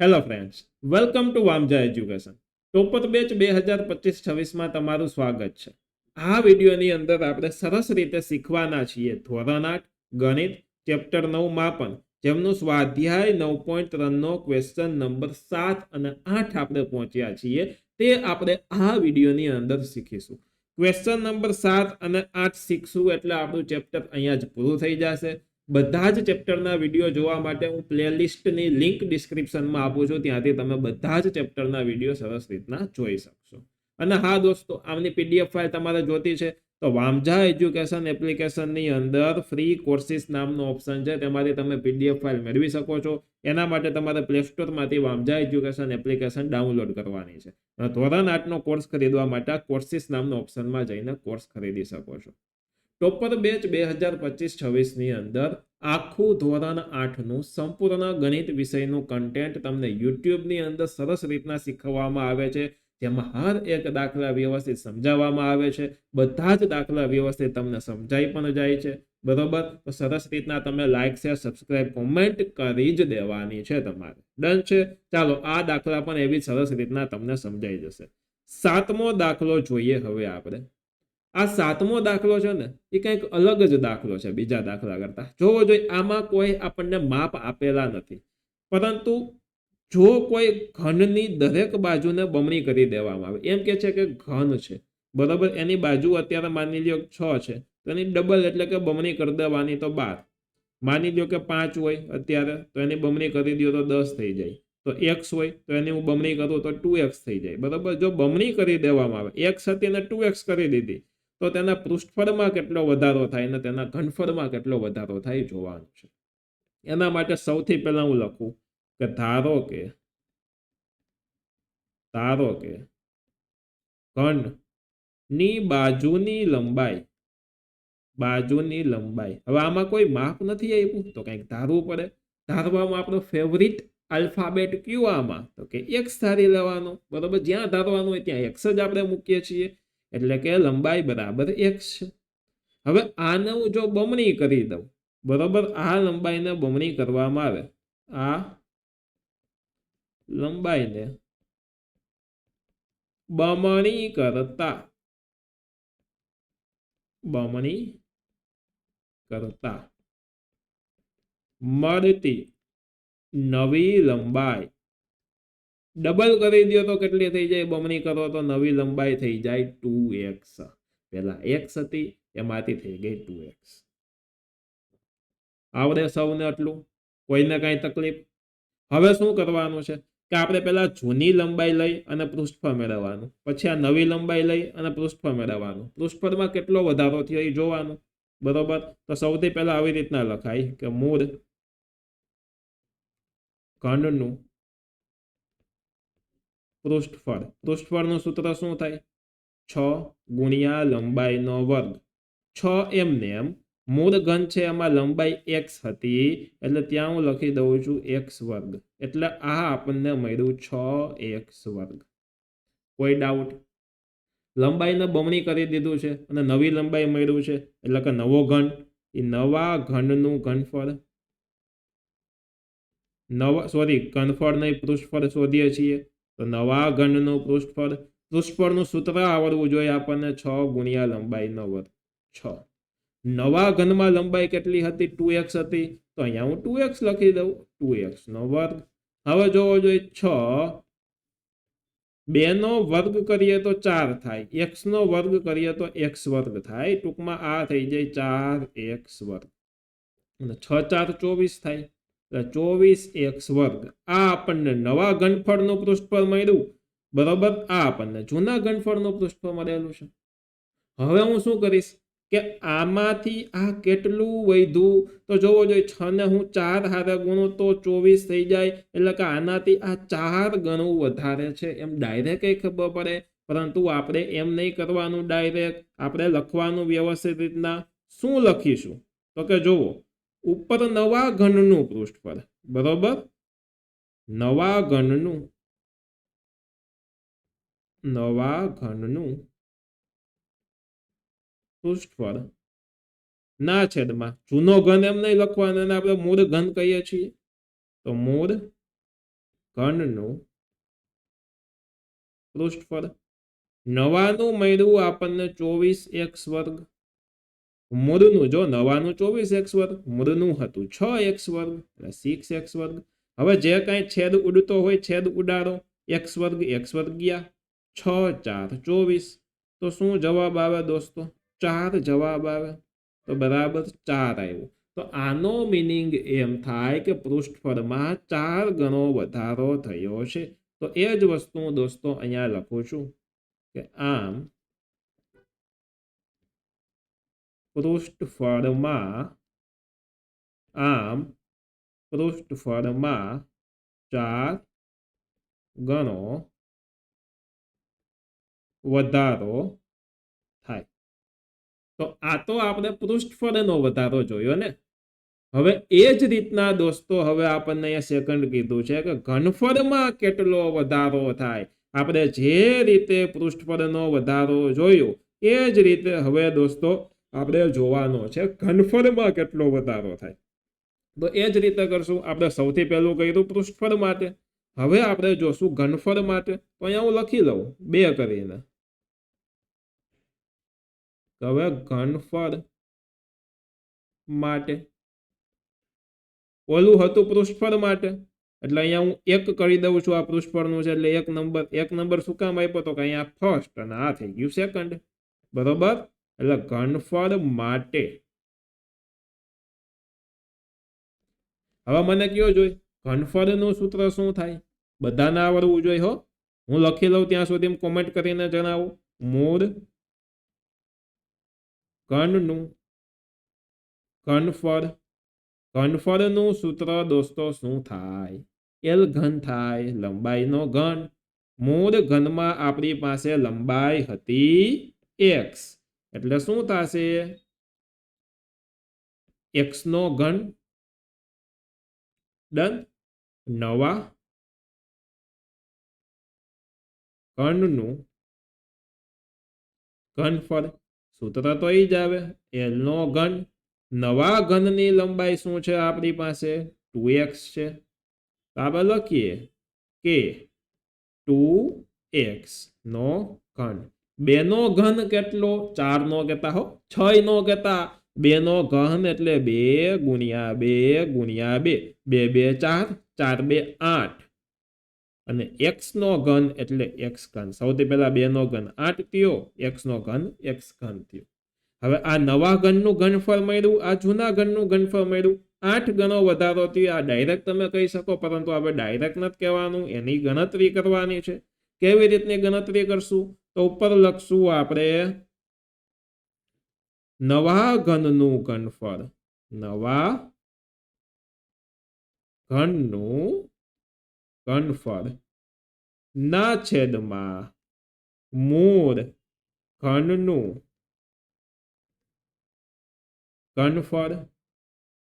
Hello friends welcome to Vamja education topper batch બે હજાર પચીસ છવ્વીસમાં તમારું સ્વાગત છે. આ વિડીયોની અંદર આપણે સરસ રીતે શીખવાના છીએ ધોરણ આઠ, ગણિત, ચેપ્ટર નવ માપન, જેમનું સ્વાધ્યાય નવ પોઈન્ટ ત્રણનો ક્વેશ્ચન નંબર સાત અને આઠ આપણે પહોંચ્યા છીએ. તે આપણે આ વિડીયોની અંદર શીખીશું. ક્વેશ્ચન નંબર સાત અને આઠ શીખશું એટલે આપણું ચેપ્ટર અહીંયા જ પૂરું થઈ જશે. બધા જ ચેપ્ટરના વીડિયો જોવા માટે હું પ્લેલિસ્ટની લિંક ડિસ્ક્રિપ્શનમાં આપું છું, ત્યાંથી તમે બધા જ ચેપ્ટરના વીડિયો સરસ રીતના જોઈ શકશો. અને હા દોસ્તો, આમની પીડીએફ ફાઇલ તમારે જોતી છે, તો વામજા એજ્યુકેશન એપ્લિકેશનની અંદર ફ્રી કોર્સિસ નામનો ઓપ્શન છે, તેમાંથી તમે પીડીએફ ફાઇલ મેળવી શકો છો. એના માટે તમારે પ્લે સ્ટોરમાંથી વામજા એજ્યુકેશન એપ્લિકેશન ડાઉનલોડ કરવાની છે. અને ધોરણ આઠનો કોર્સ ખરીદવા માટે કોર્સિસ નામનો ઓપ્શનમાં જઈને કોર્સ ખરીદી શકો છો. ટોપર બેચ બે હજાર પચીસ છવ્વીસની અંદર આખું ધોરણ આઠનું સંપૂર્ણ ગણિત વિષયનું કન્ટેન્ટ તમને યુટ્યુબની અંદર સરસ રીતના શીખવવામાં આવે છે. જેમાં હર એક દાખલા વ્યવસ્થિત સમજાવવામાં આવે છે. બધા જ દાખલા વ્યવસ્થિત તમને સમજાઈ પણ જાય છે. બરોબર? તો સરસ રીતના તમે લાઇક શેર સબસ્ક્રાઇબ કોમેન્ટ કરી જ દેવાની છે તમારે. ડન છે? ચાલો, આ દાખલા પણ એવી સરસ રીતના તમને સમજાઈ જશે. સાતમો દાખલો જોઈએ હવે આપણે. આ સાતમો દાખલો છે ને, એ કંઈક અલગ જ દાખલો છે બીજા દાખલા કરતા. જોવો જોઈએ, આમાં કોઈ આપણને માપ આપેલા નથી. પરંતુ જો કોઈ ઘનની દરેક બાજુને બમણી કરી દેવામાં આવે, એમ કે છે કે ઘન છે, બરાબર? એની બાજુ અત્યારે માની લ્યો છ છે, તો એની ડબલ એટલે કે બમણી કરી દેવાની તો બાર. માની લ્યો કે પાંચ હોય અત્યારે, તો એની બમણી કરી દો તો દસ થઈ જાય. તો એક્સ હોય, તો એની હું બમણી કરું તો ટુ એક્સ થઈ જાય. બરાબર? જો બમણી કરી દેવામાં આવે એક્સ હતી ને ટુ એક્સ કરી દીધી તો તેના પૃષ્ઠફળમાં કેટલો વધારો થાય અને તેના ઘનફળમાં કેટલો વધારો થાય જોવાનું છે. એના માટે સૌથી પહેલા હું લખું કે ધારો કે ધારો કે ઘનની બાજુની લંબાઈ બાજુની લંબાઈ. હવે આમાં કોઈ માપ નથી આપ્યું? તો કંઈક ધારવું પડે. ધારવામાં આપણો ફેવરિટ આલ્ફાબેટ કયું આમાં? તો કે એક્સ ધારી લેવાનો. બરોબર? જ્યાં ધારવાનું હોય ત્યાં એક્સ જ આપણે મૂકીએ છીએ. એટલે કે લંબાઈ બરાબર એક્સ છે. હવે આને હું જો બમણી કરી દઉં, બરોબર? આ લંબાઈને બમણી કરવામાં આવે. આ લંબાઈને બમણી કરતા બમણી કરતા મળતી નવી લંબાઈ ડબલ કરી દો તો કેટલી થઈ જાય? બમણી કરો તો નવી લંબાઈ થઈ જાય ટુ એક્સ. પેલા એક્સ હતી, એમાંથી થઈ ગઈ ટુ એક્સ. આવડે સૌને આટલું? કોઈને કાંઈ તકલીફ? હવે શું કરવાનું છે? કે આપણે પહેલા જૂની લંબાઈ લઈ અને પૃષ્ઠફળ મેળવવાનું. પછી આ નવી લંબાઈ લઈ અને પૃષ્ઠફળ મેળવવાનું. પૃષ્ઠફળમાં કેટલો વધારો થયો એ જોવાનું. બરોબર? તો સૌથી પહેલા આવી રીતના લખાય કે મૂળ ઘનનું પૃષ્ઠફળ. પૃષ્ઠફળનું સૂત્ર શું થાય? છ ગુણ્યા લંબાઈનો વર્ગ. છ એમને એમ. મૂળ ઘન છે એમાં લંબાઈ એક્સ હતી. એટલે ત્યાં હું લખી દઉં છું એક્સ વર્ગ. એટલે આ આપણને મળ્યું છ એક્સ વર્ગ. કોઈ ડાઉટ લંબાઈને બમણી કરી દીધું છે અને નવી લંબાઈ મળ્યું છે. એટલે કે નવો ઘન. એ નવા ઘનનું ઘનફળ. નવા સોરી ઘનફળ નહીં પૃષ્ઠફળ શોધીએ છીએ. તો નવા ઘનનું પૃષ્ઠફળ, પૃષ્ઠફળનું સૂત્ર આવડવું જોઈએ આપણને છ ગુણ્યા લંબાઈનો વર્ગ છ. નવા ઘનમાં લંબાઈ કેટલી હતી? ટુ એક્સ હતી. તો અહીંયા હું ટુ એક્સ લખી દઉં. ટુ એક્સ નો વર્ગ. હવે જોવો જોઈએ છ. બે નો વર્ગ કરીએ તો ચાર થાય. એક્સ નો વર્ગ કરીએ તો એક્સ વર્ગ થાય. ટૂંકમાં આ થઈ જાય ચાર એક્સ વર્ગ. અને છ ચાર ચોવીસ થાય. એટલે ચોવીસ એક્સ વર્ગ આ આપણને નવા ઘનફળનું પૃષ્ઠફળ મળ્યું. બરોબર? આ આપણને જૂના ઘનફળનું પૃષ્ઠફળ મળેલું છે. હવે હું શું કરીશ કે આમાંથી આ કેટલું વધ્યું? તો જોવો જોઈએ, છ ને હું ચાર હારે ગુણું તો ચોવીસ થઈ જાય. એટલે કે આનાથી આ ચાર ગણું વધારે છે. એમ ડાયરેક્ટ ખબર પડે? પરંતુ આપણે એમ નહીં કરવાનું ડાયરેક્ટ આપણે લખવાનું વ્યવસ્થિત રીતના. શું લખીશું? તો કે જોવો ઉપર નવા ઘનનું પૃષ્ઠફળ, બરોબર? નવા ઘનનું નવા ઘનનું પૃષ્ઠફળ. ના છેદમાં, જૂનો ઘન એમ નહીં લખવાનો, એને આપણે મૂળ ઘન કહીએ છીએ. તો મૂળ ઘનનું પૃષ્ઠફળ. નવાનું મળ્યું આપણને ચોવીસ એક્સ વર્ગ. મૂળનું જો નવાનું ચોવીસ એક્સ વર્ગ મૂળનું હતું છ એક્સ વર્ગ, એટલે સિક્સ એક્સ વર્ગ. હવે જે કાંઈ છેદ ઉડતો હોય, છેદ ઉડાડો. એક્સ વર્ગ એક્સ વર્ગ ગયા. છ, ચાર, ચોવીસ. તો શું જવાબ આવે દોસ્તો? ચાર જવાબ આવે. તો બરાબર ચાર આવ્યો. તો આનો મિનિંગ એમ થાય કે પૃષ્ઠફળમાં ચાર ગણો વધારો થયો છે. તો એ જ વસ્તુ હું દોસ્તો અહીંયા લખું છું કે આમ પૃષ્ઠફળમાં આમ પૃષ્ઠફળમાં ચાર ગણો વધારો થાય. તો આ તો આપણે પૃષ્ઠફળનો વધારો જોયો ને? હવે એ જ રીતના દોસ્તો, હવે આપણને અહીંયા સેકન્ડ કીધું છે કે ઘનફળમાં કેટલો વધારો થાય. આપણે જે રીતે પૃષ્ઠફળનો વધારો જોયો, એ જ રીતે હવે દોસ્તો આપણે જોવાનો છે, ઘનફળમાં કેટલો વધારો થાય. તો એ જ રીતે કરશું. આપણે સૌથી પહેલું કર્યું પૃષ્ઠફળ માટે. હવે આપણે જોશું ઘનફળ માટે. તો અહીંયા હું લખી લઉં, બે કરીને. હવે ઘનફળ માટે. ઓલું હતું પૃષ્ઠફળ માટે. એટલે અહીંયા હું એક કરી દઉં છું આ પૃષ્ઠફળનું છે, એટલે એક નંબર. એક નંબર શું કામ આપ્યો તો કે અહીંયા ફર્સ્ટ અને આ થઈ ગયું સેકન્ડ બરોબર? એટલે ઘનફળ માટે. હવે મને કયો જોઈએ? ઘનફળનું સૂત્ર શું થાય? બધાને આવડવું જોઈએ હો. હું લખી લઉં ત્યાં સુધી કોમેન્ટ કરીને જણાવો. મૂળ ઘનનું ઘનફળ ઘનફળનું સૂત્ર દોસ્તો શું થાય? એલ ઘન થાય, લંબાઈનો ઘન. મૂળ ઘનમાં આપણી પાસે લંબાઈ હતી એક્સ એટલે શું થશે? એક્સ નો ઘન ડન નવા ઘનનું ઘનફળ સૂત્ર તો એ જ આવે. એલ નો ઘન નવા ઘનની લંબાઈ શું છે આપણી પાસે? ટુ એક્સ છે. તો આપણે લખીએ કે ટુ એક્સ નો ઘન બે નો ઘન કેટલો? ચાર નો કહેતા હો. છ નો કહેતા. બેનો ઘન એટલે બે ગુણ્યા બે ગુણ્યા બે. બે બે, ચાર. ચાર, બે, આઠ. અને એક્સનો ઘન એટલે એક્સ ઘન. સૌથી પહેલાં બેનો ઘન આઠ થયો. એક્સનો ઘન એક્સ ઘન થયો. હવે આ નવા ઘનનું ઘનફળ મળ્યું, આ જૂના ઘનનું ઘનફળ મળ્યું. આઠ ગણો વધારો થયો. આ ડાયરેક્ટ તમે કહી શકો, પરંતુ આપણે ડાયરેક્ટ નથી કહેવાનું. એની ગણતરી કરવાની છે. કેવી રીતની ગણતરી કરશું? તો ઉપર લખશું આપણે નવા ઘનનું ઘનફળ. નવા ઘનનું ઘનફળ. ના છેદમાં મૂળ ઘનનું ઘનફળ.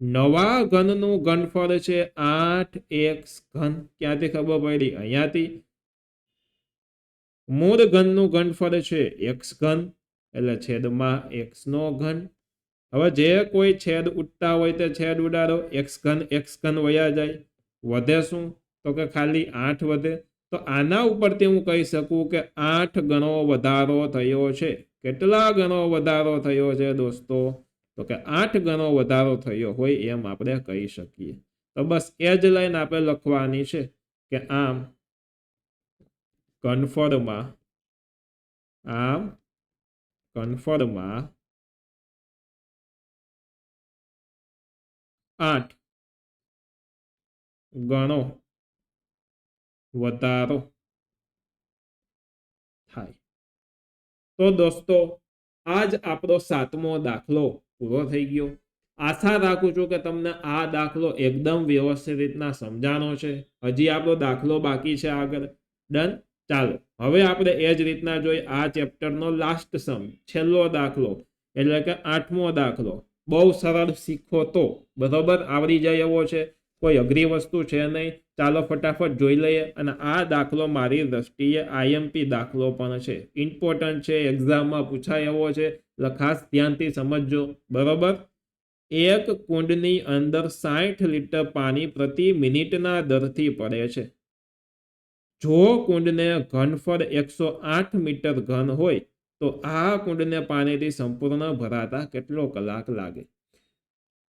નવા ઘનનું ઘનફળ છે આઠ એક્સ ઘન. ક્યાંથી ખબર પડી? અહીંયાથી. મૂળ ઘનનું ઘનફળ છે એક્સ ઘન, એટલે છેદમાં એક્સનો ઘન. હવે જે કોઈ છેદ ઉડતા હોય તે છેદ ઉડાડો એક્સ ઘન એક્સ ઘન વયા જાય. વધે શું? તો કે ખાલી આઠ વધે. તો આના ઉપરથી હું કહી શકું કે આઠ ગણો વધારો થયો છે. કેટલા ગણો વધારો થયો છે દોસ્તો? તો કે આઠ ગણો વધારો થયો હોય એમ આપણે કહી શકીએ. તો બસ એ જ લાઈન આપણે લખવાની છે કે આમ કન્ફર્મમાં આમ કન્ફર્મમાં આઠ ગણો વધારો થાય તો દોસ્તો આજ આપણો સાતમો દાખલો પૂરો થઈ ગયો. આશા રાખું છું કે તમને આ દાખલો એકદમ વ્યવસ્થિત રીતના સમજાનો છે. હજી આપણો દાખલો બાકી છે આગળ. ડન ચાલો, હવે આપણે એ જ રીતના જોઈ આ ચેપ્ટરનો લાસ્ટ સમ છેલ્લો દાખલો, એટલે કે આઠમો દાખલો. બહુ સરળ શીખો તો, બરોબર? આવડી જાય એવો છે? કોઈ અઘરી વસ્તુ છે નહીં? ચાલો ફટાફટ જોઈ લઈએ. અને આ દાખલો મારી દ્રષ્ટિએ આઈએમપી દાખલો પણ છે. ઇમ્પોર્ટન્ટ છે એક્ઝામમાં પૂછાય એવો છે. એટલે ખાસ ધ્યાનથી સમજજો. બરોબર? એક કુંડની અંદર સાઠ લીટર પાણી પ્રતિ મિનિટના દરથી પડે છે. જો કુંડને ઘનફળ એકસો આઠ મીટર ઘન હોય, તો આ કુંડને પાણીથી સંપૂર્ણ ભરાતા કેટલો કલાક લાગે?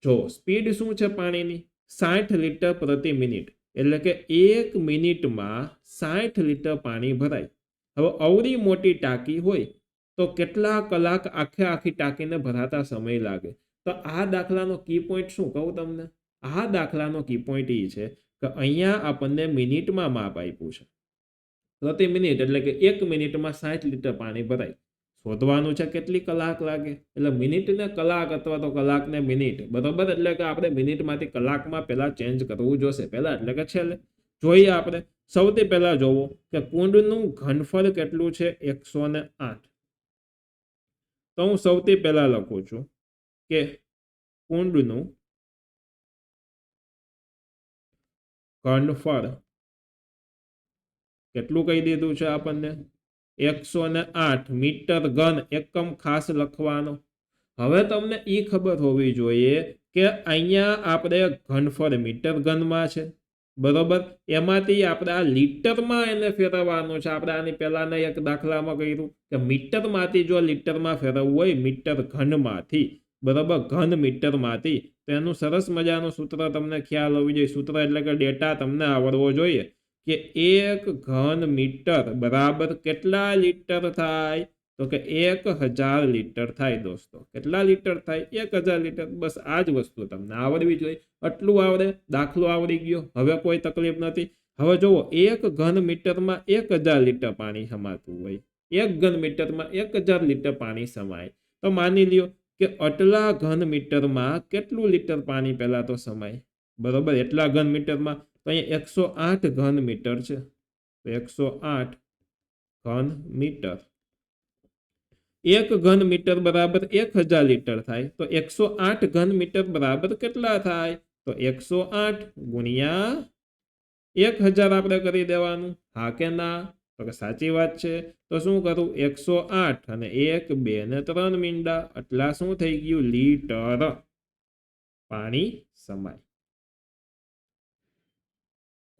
જો સ્પીડ શું છે પાણીની? સાઠ લીટર પ્રતિ મિનિટ, એટલે કે એક મિનિટમાં સાઠ લીટર પાણી ભરાય. હવે અવળી મોટી ટાંકી હોય, તો કેટલા કલાક આખે આખી ટાંકીને ભરાતા સમય લાગે? તો આ દાખલાનો કી પોઈન્ટ શું કહું તમને? આ દાખલાનો કી પોઈન્ટ એ છે કે અહીંયા આપણને મિનિટમાં માપ આપ્યું છે. પ્રતિ મિનિટ એટલે કે એક મિનિટમાં સાઠ લીટર પાણી ભરાય. શોધવાનું છે કેટલી કલાક લાગે? એટલે મિનિટને કલાક અથવા તો કલાકને મિનિટ, બરોબર? એટલે કે આપણે મિનિટમાંથી કલાકમાં પહેલાં ચેન્જ કરવું જોશે. પહેલાં એટલે કે છેલ્લે. જોઈએ આપણે. સૌથી પહેલાં જોવો કે કુંડનું ઘનફળ કેટલું છે? એકસો ને આઠ. તો હું સૌથી પહેલાં લખું છું કે કુંડનું ઘનફળ કેટલું કહી દીધું છે આપણને? એકસો ને આઠ મીટર ઘન એકમ ખાસ લખવાનો. હવે તમને એ ખબર હોવી જોઈએ કે અહીંયા આપણે ઘનફળ મીટર ઘનમાં છે. બરોબર? એમાંથી આપણે આ લીટરમાં એને ફેરવવાનું છે. આપણે આની પહેલાંના એક દાખલામાં કહ્યું કે મીટરમાંથી જો લીટરમાં ફેરવવું હોય મીટર ઘનમાંથી. બરોબર? ઘન મીટરમાંથી. તો એનું સરસ મજાનું સૂત્ર તમને ખ્યાલ હોવી જોઈએ. સૂત્ર એટલે કે ડેટા તમને આવડવો જોઈએ. કે એક ઘન મીટર બરાબર કેટલા લીટર થાય? તો કે એક હજાર લીટર થાય દોસ્તો. કેટલા લીટર થાય? એક હજાર લીટર. બસ આ જ વસ્તુ તમને આવડવી જોઈએ. આટલું આવડે, દાખલો આવડી ગયો. હવે કોઈ તકલીફ નથી. હવે જુઓ, એક ઘન મીટરમાં એક હજાર લીટર પાણી સમાતું હોય. એક ઘન મીટરમાં એક હજાર લીટર પાણી સમાય. તો માની લ્યો કે આટલા ઘન મીટરમાં કેટલું લીટર પાણી પહેલાં તો સમાય? બરોબર? એટલા ઘન મીટરમાં તો અહીંયા એકસો આઠ ઘન મીટર છે. તો એકસો આઠ ઘન મીટર એક ઘન મીટર બરાબર એક હજાર લીટર થાય. તો એકસો આઠ ઘન મીટર બરાબર કેટલા થાય? તો એકસો આઠ ગુણ્યા એક હજાર આપણે કરી દેવાનું. હા કે ના? તો કે સાચી વાત છે. તો શું કરું? એકસો આઠ અને એક, બે ને ત્રણ મીંડા. એટલા શું થઈ ગયું? લીટર. પાણી સમાય.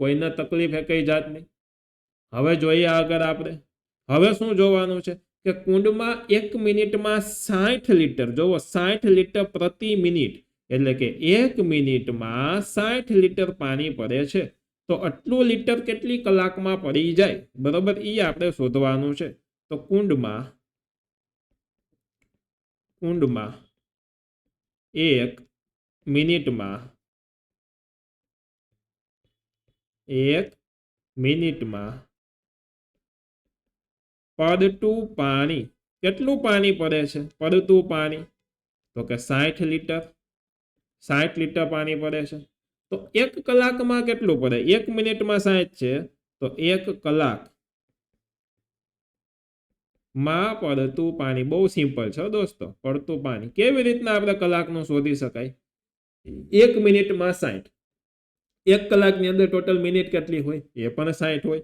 કોઈને તકલીફ હે કઈ જાતની? હવે જોઈએ આગળ આપણે. હવે શું જોવાનું છે કે કુંડમાં એક મિનિટમાં સાઠ લીટર, જોવો, સાઠ લીટર પ્રતિ મિનિટ, એટલે કે એક મિનિટમાં સાઠ લીટર પાણી પડે છે. તો આટલું લીટર કેટલી કલાકમાં પડી જાય? બરોબર એ આપણે શોધવાનું છે. તો કુંડમાં કુંડમાં એક મિનિટમાં એક મિનિટમાં પડતું પાણી, કેટલું પાણી પડે છે? પડતું પાણી. તો કે સાઠ લીટર. સાઠ લીટર પાણી પડે છે. તો એક કલાકમાં કેટલું પડે? એક મિનિટમાં સાઠ છે. તો એક કલાકમાં પડતું પાણી. બહુ સિમ્પલ છે દોસ્તો. પડતું પાણી. કેવી રીતના આપણે કલાકનું શોધી શકાય? એક મિનિટમાં સાઠ. એક કલાકની અંદર ટોટલ મિનિટ કેટલી હોય? એ પણ સાઠ હોય.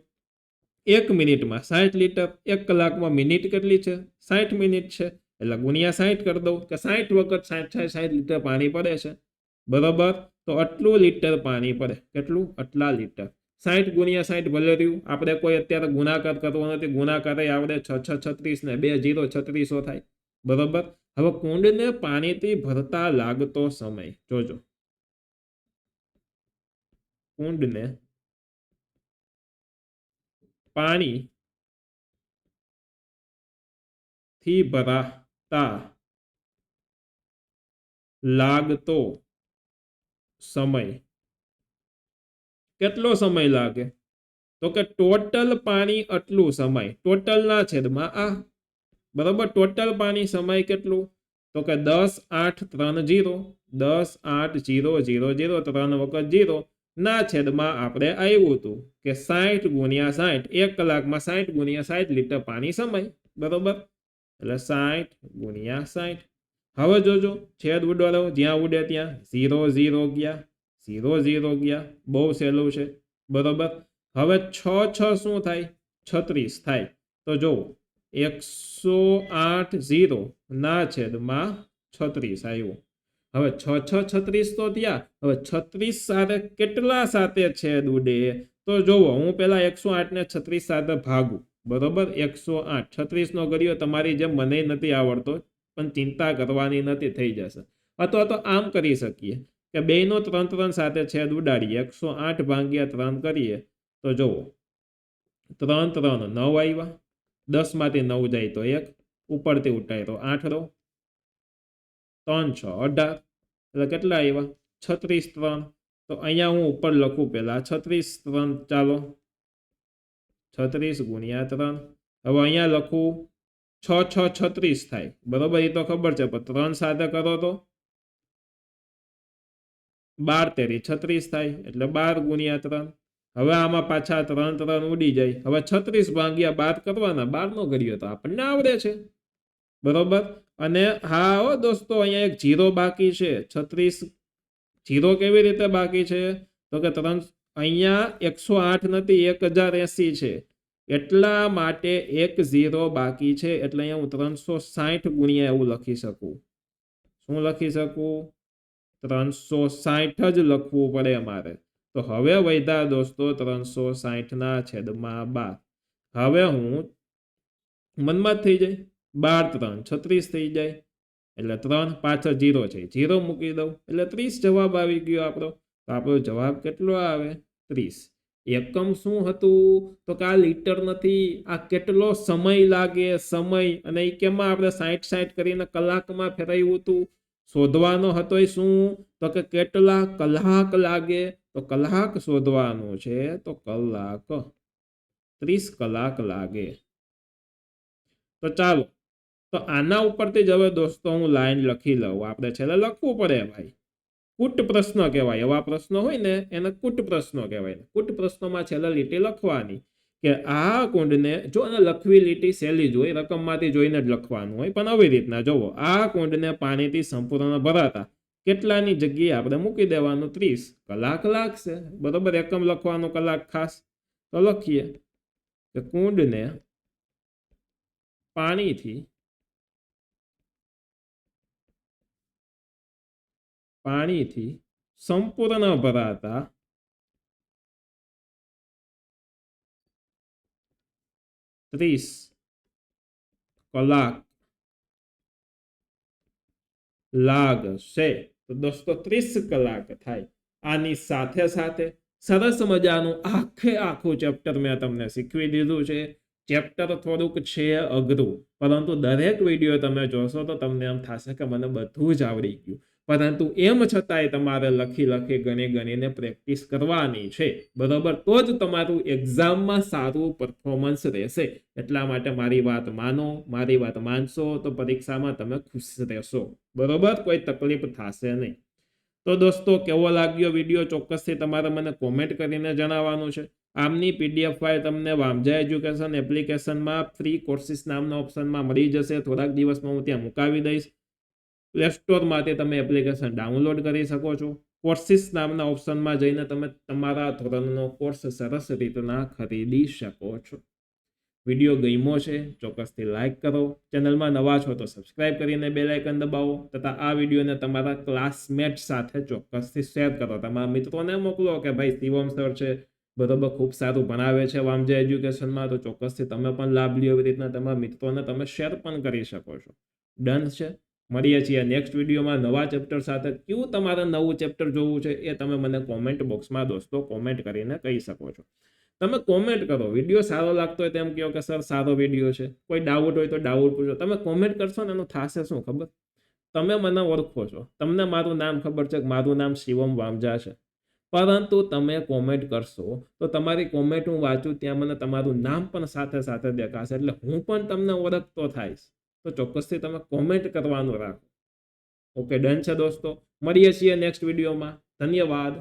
એક મિનિટમાં સાઠ લીટર, એક કલાકમાં મિનિટ કેટલી છે? સાઠ મિનિટ છે. એટલે ગુણ્યા સાઠ કરી દઉં કે સાઠ વખત સાઠ સાઠ સાઠ લીટર પાણી પડે છે. બરોબર? તો આટલું લીટર પાણી પડે. કેટલું? આટલા લીટર. સાઠ ગુણ્યા સાઠ ભલે રહ્યું. આપણે કોઈ અત્યારે ગુણાકાર કરવો નથી. ગુણાકાર આવડે છ છ, છત્રીસ ને બે, જીરો, છત્રીસો થાય. બરોબર? હવે કુંડને પાણીથી ભરતા લાગતો સમય. જોજો. કુંડને પાણી થી ભરાતા લાગતો સમય કેટલો સમય લાગે તો કે ટોટલ પાણી આટલું સમય ટોટલના છેદમાં આ બરોબર ટોટલ પાણી સમય કેટલું તો કે દસ આઠ ત્રણ જીરો દસ આઠ જીરો જીરો જીરો ત્રણ વખત જીરો ના છેદમાં આપણે આવ્યું હતું કે સાઠ ગુણ્યા સાઠ એક કલાકમાં સાઠ ગુણ્યા સાઠ લીટર પાણી સમય, બરોબર? એટલે સાઠ ગુણ્યા સાઠ હવે જોજો, છેદ ઉડાડો, જ્યાં ઉડે ત્યાં ઝીરો ઝીરો ગયા, ઝીરો ઝીરો ગયા, બહુ સહેલું છે, બરોબર? હવે છ છ શું થાય? છત્રીસ થાય. તો જુઓ એકસો આઠ ઝીરો, ના છેદમાં છત્રીસ આવ્યું. હવે છ છ, છત્રીસ તો ત્યાં હવે છત્રીસ સાથે કેટલા સાથે છેદ ઉડે તો જુઓ હું પેલા એકસો આઠને છત્રીસ સાથે ભાગું. બરોબર? એકસો આઠ. છત્રીસનો કર્યો, તમારી જેમ મને નથી આવડતો, પણ ચિંતા કરવાની નથી, થઈ જશે. અથવા તો આમ કરી શકીએ કે બેનો ત્રણ ત્રણ સાથે છેદ ઉડાડીએ એકસો આઠ ભાગ્યા ત્રણ કરીએ. તો જુઓ ત્રણ ત્રણ નવ આવ્યા. દસમાંથી નવ જાય તો એક. ઉપરથી ઉઠાય તો આઠ રહો. ત્રણ, છ, અઢાર. એટલે કેટલા આવ્યા છત્રીસ ત્રણ. તો અહીંયા હું ઉપર લખું પહેલાં. છત્રીસ ત્રણ, ચાલો. છત્રીસ ગુણ્યા ત્રણ. હવે અહીંયા લખું, છ છ, છત્રીસ થાય. બરોબર? એ તો ખબર છે. પણ ત્રણ સાથે કરો તો? બાર તેરી. છત્રીસ થાય. એટલે બાર ગુણ્યા ત્રણ. હવે આમાં પાછા ત્રણ ત્રણ ઉડી જાય. હવે છત્રીસ ભાગ્યા બાર કરવાના. બારનો કર્યો તો આપણને આવડે છે. બરોબર? અને હા હો દોસ્તો, અહીંયા એક જીરો બાકી છે. છત્રીસ જીરો કેવી રીતે બાકી છે? તો કે ત્રણ અહીંયા એકસો આઠ નથી, એક હજાર એસી છે. એટલા માટે એક ઝીરો બાકી છે, એટલે અહીંયા હું ત્રણસો સાઠ ગુણ્યા એવું લખી શકું. શું લખી શકું? ત્રણસો સાઠ જ લખવું પડે મારે. તો હવે વૈધા દોસ્તો, ત્રણસો સાઠના છેદમાં બાર. હવે હું મનમાં થઈ જાય. બાર ત્રણ, છત્રીસ થઈ જાય. એટલે ત્રણ પાછળ જીરો છે. જીરો મૂકી દઉં. એટલે ત્રીસ જવાબ આવી ગયો આપણો. તો આપણો જવાબ કેટલો આવે? ત્રીસ. એકમ શું હતું? તો કે આ લીટર નથી. આ કેટલો સમય લાગે? સમય. અને એ કેમાં આપણે સાઠ સાઠ કરીને કલાકમાં ફેરવ્યું હતું? શોધવાનો હતો એ શું? તો કે કેટલા કલાક લાગે? તો કલાક શોધવાનું છે. તો કલાક. ત્રીસ કલાક લાગે. તો ચાલો તો આના ઉપરથી જ હવે દોસ્તો હું લાઈન લખી લઉં. આપણે છેલ્લે લખવું પડે ભાઈ. કુટ પ્રશ્ન કહેવાય. એવા પ્રશ્નો હોય ને, એને કુટ પ્રશ્નો કહેવાય. કુટ પ્રશ્નોમાં છેલ્લે લીટી લખવાની કે આ કુંડને જો એને લખવી લીટી સહેલી જ હોય, રકમમાંથી જોઈને જ લખવાનું હોય. પણ આવી રીતના જુઓ આ કુંડને પાણીથી સંપૂર્ણ ભરાતા કેટલાની જગ્યાએ આપણે મૂકી દેવાનું? ત્રીસ. કલાક લાગશે. બરોબર? એકમ લખવાનું કલાક ખાસ. તો લખીએ કે કુંડને પાણીથી પાણીથી સંપૂર્ણ ભરાતા ત્રીસ કલાક લાગશે. તો દોસ્તો, ત્રીસ કલાક થાય. આની સાથે સાથે સરસ મજાનું આખે આખું ચેપ્ટર મેં તમને શીખવી દીધું છે. ચેપ્ટર થોડુંક છે અઘરું, પરંતુ દરેક વીડિયો તમે જોશો તો તમને એમ થશે કે મને બધું જ આવડી ગયું. પરંતુ એમ છતાંય તમારે લખી લખી ગણી ગણીને પ્રેક્ટિસ કરવાની છે. બરોબર? તો જ તમારું એક્ઝામમાં સારું પરફોર્મન્સ રહેશે. એટલા માટે મારી વાત માનો, મારી વાત માનશો તો પરીક્ષામાં તમે ખુશ રહેશો. બરોબર? કોઈ તકલીફ થશે નહીં. તો દોસ્તો, કેવો લાગ્યો વીડિયો? ચોક્કસથી તમારે મને કોમેન્ટ કરીને જણાવવાનું છે. આમની પીડીએફ ફાઇલ તમને વામજા એજ્યુકેશન એપ્લિકેશનમાં ફ્રી કોર્સિસ નામના ઓપ્શનમાં મળી જશે. થોડાક દિવસમાં હું ત્યાં મુકાવી દઈશ. પ્લે સ્ટોરમાંથી તમે એપ્લિકેશન ડાઉનલોડ કરી શકો છો. કોર્સિસ નામના ઓપ્શનમાં જઈને તમે તમારા ધોરણનો કોર્સ સરસ રીતના ખરીદી શકો છો. વીડિયો ગમ્યો છે, ચોક્કસથી લાઇક કરો. ચેનલમાં નવા છો તો સબસ્ક્રાઇબ કરીને બે લાઇકન દબાવો તથા આ વિડીયોને તમારા ક્લાસમેટ સાથે ચોક્કસથી શેર કરો. તમારા મિત્રોને મોકલો કે ભાઈ શિવમ સર છે, બરોબર, ખૂબ સારું ભણાવે છે વામજા એજ્યુકેશનમાં તો ચોક્કસથી તમે પણ લાભ લ્યો એવી રીતના તમારા મિત્રોને તમે શેર પણ કરી શકો છો. ડન છે. મળીએ છીએ નેક્સ્ટ વિડીયોમાં નવા ચેપ્ટર સાથે. કયું તમારે નવું ચેપ્ટર જોવું છે એ તમે મને કોમેન્ટ બોક્સમાં દોસ્તો કોમેન્ટ કરીને કહી શકો છો. તમે કોમેન્ટ કરો. વીડિયો સારો લાગતો હોય તેમ કહો કે સર, સારો વીડિયો છે. કોઈ ડાઉટ હોય તો ડાઉટ પૂછો. તમે કોમેન્ટ કરશો ને એનું થશે શું ખબર? તમે મને ઓળખો છો. તમને મારું નામ ખબર છે કે મારું નામ શિવમ વામજા છે. પરંતુ તમે કોમેન્ટ કરશો તો તમારી કોમેન્ટ હું વાંચું ત્યાં મને તમારું નામ પણ સાથે સાથે દેખાશે. એટલે હું પણ તમને ઓળખતો થાઈશ. તો ચોક્કસથી તમે કોમેન્ટ કરવાનું રાખો. ઓકે ડન છે દોસ્તો. મળીએ છીએ નેક્સ્ટ વિડીયોમાં ધન્યવાદ.